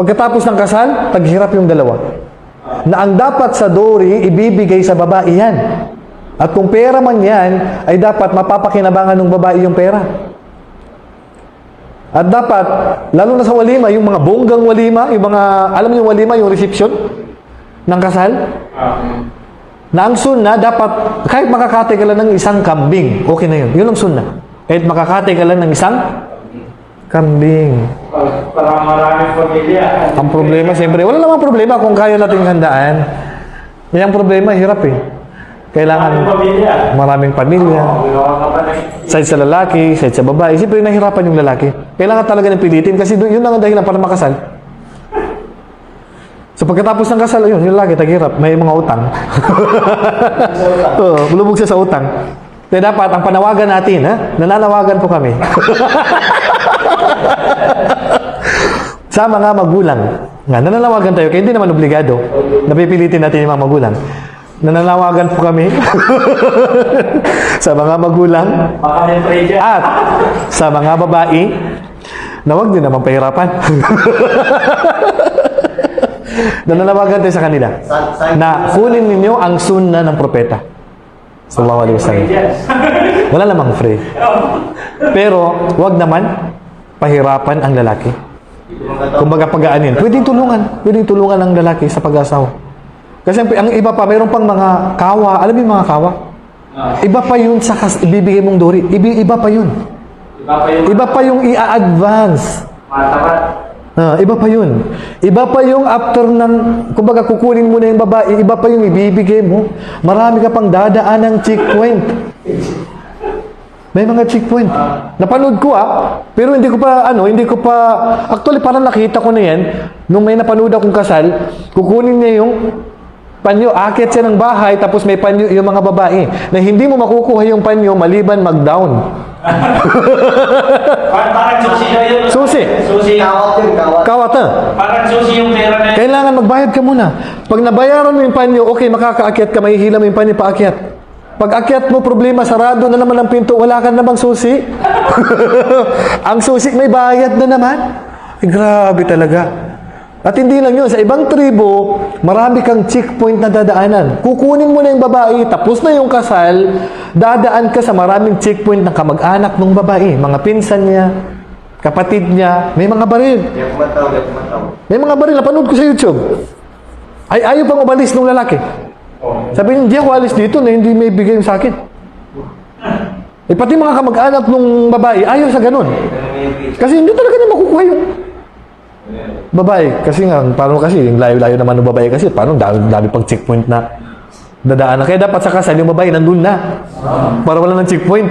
Pagkatapos ng kasal, taghirap yung dalawa. Na ang dapat sa dori, ibibigay sa babae yan. At kung pera man yan, ay dapat mapapakinabangan ng babae yung pera. At dapat, lalo na sa walima, yung mga bonggang walima, yung mga, alam niyo walima, yung reception ng kasal, na ang sunna, dapat, kahit makakate ka lang ng isang kambing, okay na yun. Yun ang sunna. Kahit makakate ka lang ng isang kambing. Para maraming pamilya. Ang problema, siyempre, wala namang problema kung kaya nating handaan. Yan ang problema, hirap eh. Maraming Kailangan pamilya. maraming pamilya, Gawa ka pa ng side sa lalaki, side sa babae. Siyempre, nahirapan yung lalaki. Kailangan talaga ng pilitin kasi yun lang ang dahilan para makasal. So pagkatapos ng kasal, yun, yung lalaki, taghirap, may mga utang. Oo, bulubog siya sa utang. Kaya dapat, ang panawagan natin, ha? nananawagan po kami. sa mga magulang. Nga, nananawagan tayo, kaya hindi naman obligado. Napipilitin natin yung mga magulang. Nananawagan po kami sa mga magulang at sa mga babae na huwag din naman pahirapan. Nananawagan tayo sa kanila na kunin ninyo ang sunna ng propeta. Sallallahu alaihi wasallam. Wala namang free. Pero, wag naman pahirapan ang lalaki. Kumbaga pagaanin. Pwedeng tulungan. Pwedeng tulungan ang lalaki sa pag-asawa. Kasi ang, iba pa, mayroon pang mga kawa. Alam mo yung mga kawa? Iba pa yun sa kas, ibibigay mong dori. Ibi, iba pa yun. Iba pa yung Iba pa yung i-advance. matapat. Ah, iba pa yun. Iba pa yung after ng, kumbaga kukunin mo na yung babae, iba pa yung ibibigay mo. Marami ka pang dadaan ng checkpoint. May mga checkpoint. Napanood ko ah, pero hindi ko pa, ano, hindi ko pa, actually parang nakita ko na yan, nung may napanood akong kasal, kukunin niya yung panyo, akit siya ng bahay, tapos may panyo yung mga babae, na hindi mo makukuha yung panyo maliban mag-down. Parang, susi daw yun. Susi. Susi. Kawat yun, kawat. Kawat ah. Parang susi yung pera na yun. Kailangan magbayad ka muna. Pag nabayaran mo yung panyo, okay, makakaakyat ka, mahihila mo yung panyo, paakyat. Pag akyat mo, problema, sarado na naman ang pinto, wala ka namang susi. ang susi, may bayad na naman. Ay, grabe talaga. At hindi lang yun, sa ibang tribo, marami kang checkpoint na dadaanan. Kukunin mo na yung babae, tapos na yung kasal, dadaan ka sa maraming checkpoint ng kamag-anak ng babae. Mga pinsan niya, kapatid niya, may mga baril. May mga baril, napanood ko sa YouTube. Ay, ayaw pang umalis ng lalaki. Sabi niya, hindi ako alis dito na hindi may bigay sa akin. Eh, pati mga kamag-anak ng babae, ayaw sa ganun. Kasi hindi talaga na makukuha yung babae. Kasi nga, paano kasi, yung layo-layo naman ng babae kasi, paano, dami, dami pang checkpoint na dadaanan. Kaya dapat sa kasal, yung babae nandun na. Para wala ng checkpoint.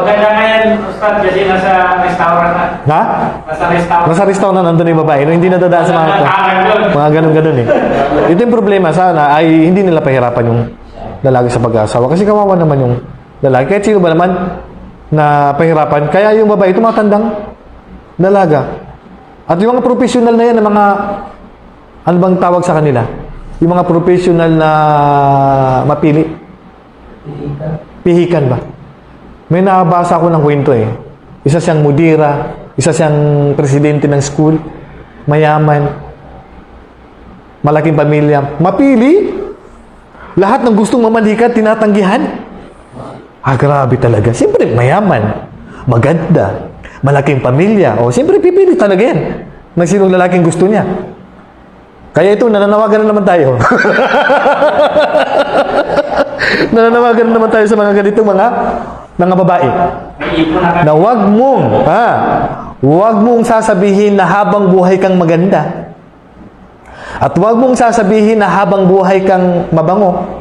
Maganda nga yan, Ustad, kasi nasa restaurant na. ha? Nasa restaurant. Nasa restaurant na nandun yung babae, no? hindi nadadaan sa mga doon. Mga ganun-ganun eh. Ito yung problema sana ay hindi nila pahirapan yung lalaki sa pag-asawa. Kasi kawawa naman yung lalaki. Kahit sino ba naman na pahirapan. Kaya yung babae, tumatandang dalaga. At yung mga professional na yan, ng mga, ano bang tawag sa kanila? Yung mga professional na mapili. Pihikan ba? May nakabasa ko ng kwento eh. Isa siyang mudira, isa siyang presidente ng school, mayaman, malaking pamilya. Mapili, lahat ng gustong mamalikat, tinatanggihan. Ah, grabe talaga. Siyempre, mayaman, maganda, malaking pamilya. O, siyempre, pipili talaga yan. Ng sinong lalaking gusto niya. Kaya ito, nananawagan na naman tayo. nananawagan na naman tayo sa mga ganitong mga mga babae na wag mong, ha, wag mong sasabihin na habang buhay kang maganda. At wag mong sasabihin na habang buhay kang mabango.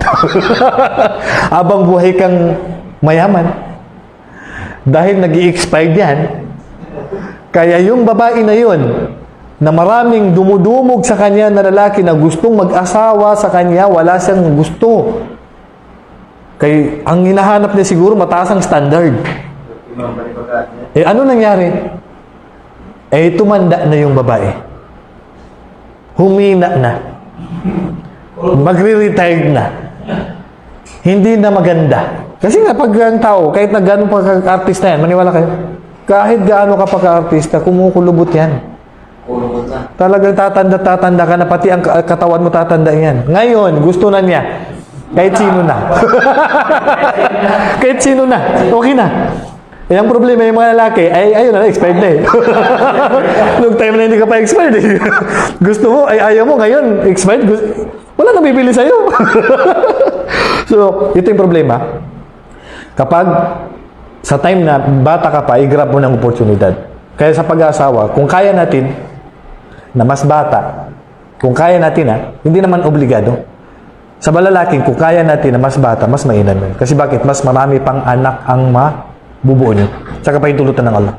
habang buhay kang mayaman. Dahil nag expired yan. Kaya yung babae na yun, na maraming dumudumog sa kanya na lalaki na gustong mag-asawa sa kanya, wala siyang gusto. Kay, ang hinahanap niya siguro mataas ang standard. Eh, ano nangyari? Eh, tumanda na yung babae. Humina na. Magre-retired na. Hindi na maganda. Kasi nga, pag ang tao, kahit na gano'n pa ka-artista yan, maniwala kayo, kahit gaano ka pa ka-artista, kumukulubot yan. Na. Talagang tatanda-tatanda ka na, pati ang ka- katawan mo tatanda yan. Ngayon, gusto na niya. Kahit sino na. Kahit sino na. Okay na. Eh, ang problema yung mga lalaki, ay ayun na, expired na eh. Nung time na hindi ka pa expired eh. Gusto mo, ay ayaw mo, ngayon, expired. Gus- Wala nang bibili sa'yo. so, ito yung problema. Kapag sa time na bata ka pa, i-grab mo ng oportunidad. Kaya sa pag-aasawa, kung kaya natin na mas bata, kung kaya natin ha, hindi naman obligado. Sa malalaking, kung kaya natin na mas bata, mas mainam yun. Kasi bakit? Mas marami pang anak ang mabubuo nyo. Tsaka pa yung tulutan ng Allah.